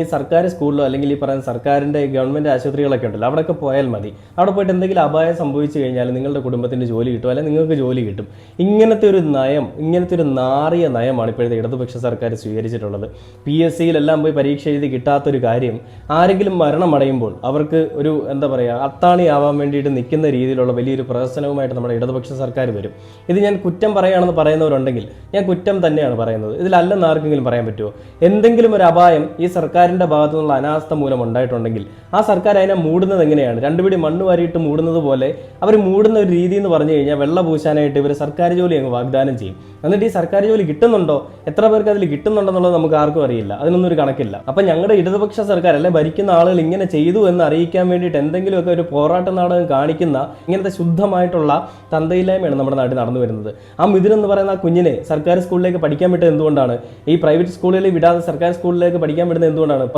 ഈ സർക്കാർ സ്കൂളിലോ അല്ലെങ്കിൽ ഈ പറയുന്ന സർക്കാരിന്റെ ഗവൺമെന്റ് ആശുപത്രികളൊക്കെ ഉണ്ടല്ലോ അവിടെയൊക്കെ പോയാൽ മതി. അവിടെ പോയിട്ട് എന്തെങ്കിലും അപായം സംഭവിച്ചു കഴിഞ്ഞാൽ നിങ്ങളുടെ കുടുംബത്തിന്റെ ജോലി കിട്ടും അല്ലെങ്കിൽ നിങ്ങൾക്ക് ജോലി കിട്ടും. ഇങ്ങനത്തെ ഒരു നയം ഇങ്ങനത്തെ ഒരു നാറിയ നയമാണ് ഇപ്പോഴത്തെ ഇടതുപക്ഷ സർക്കാർ സ്വീകരിച്ചിട്ടുള്ളത്. പി എസ് സിയിലെല്ലാം പോയി പരീക്ഷ എഴുതി കിട്ടാത്തൊരു കാര്യം ആരെങ്കിലും മരണമടയുമ്പോൾ അവർക്ക് ഒരു എന്താ പറയുക അത്താണിയാവാൻ വേണ്ടിയിട്ട് നിൽക്കുന്ന രീതിയിലുള്ള വലിയൊരു പ്രഹസനവുമായിട്ട് നമ്മുടെ ഇടതുപക്ഷ സർക്കാർ വരും. ഇത് ഞാൻ കുറ്റം പറയുകയാണെന്ന് പറയുന്നവരുണ്ടെങ്കിൽ ഞാൻ കുറ്റം തന്നെയാണ് പറയുന്നത്. ഇതിലല്ലെന്ന് ആർക്കെങ്കിലും പറയാൻ പറ്റുമോ? എന്തെങ്കിലും ഒരു അപായം ഈ സർക്കാരിന്റെ ഭാഗത്തു നിന്നുള്ള അനാസ്ഥ മൂലം ഉണ്ടായിട്ടുണ്ടെങ്കിൽ ആ സർക്കാർ അതിനെ മൂടുന്നത് എങ്ങനെയാണ്? രണ്ടുപിടി മണ്ണ് വാരിയിട്ട് മൂടുന്നത് പോലെ അവർ മൂടുന്ന ഒരു രീതി എന്ന് പറഞ്ഞു കഴിഞ്ഞാൽ വെള്ള പൂശാനായിട്ട് ഇവർ സർക്കാർ ജോലി അങ്ങ് വാഗ്ദാനം ചെയ്യും. എന്നിട്ട് ഈ സർക്കാർ ജോലി കിട്ടുന്നുണ്ടോ? എത്ര പേർക്ക് അതിൽ കിട്ടുന്നുണ്ടെന്നുള്ളത് നമുക്ക് ആർക്കും അറിയില്ല. അതിനൊന്നും ഒരു കണക്കില്ല. അപ്പം ഞങ്ങളുടെ ഇടതുപക്ഷ സർക്കാർ അല്ലെ ഭരിക്കുന്ന ആളുകൾ ഇങ്ങനെ ചെയ്തു എന്ന് അറിയിക്കാൻ വേണ്ടിയിട്ട് എന്തെങ്കിലുമൊക്കെ ഒരു പോരാട്ട നാടകം കാണിക്കുന്ന ഇങ്ങനത്തെ ശുദ്ധമായിട്ടുള്ള തന്തയില്ലായ്മയാണ് നമ്മുടെ നാട്ടിൽ നടന്നു വരുന്നത്. ആ മിഥുൻ എന്ന് പറയുന്ന ആ കുഞ്ഞിനെ സർക്കാർ സ്കൂളിലേക്ക് പഠിക്കാൻ വിട്ടത് എന്തുകൊണ്ടാണ്? ഈ പ്രൈവറ്റ് സ്കൂളുകളിൽ വിടാതെ സർക്കാർ സ്കൂളിലേക്ക് പഠിക്കാൻ വിടുന്നത് എന്തുകൊണ്ടാണ്? എന്താണ്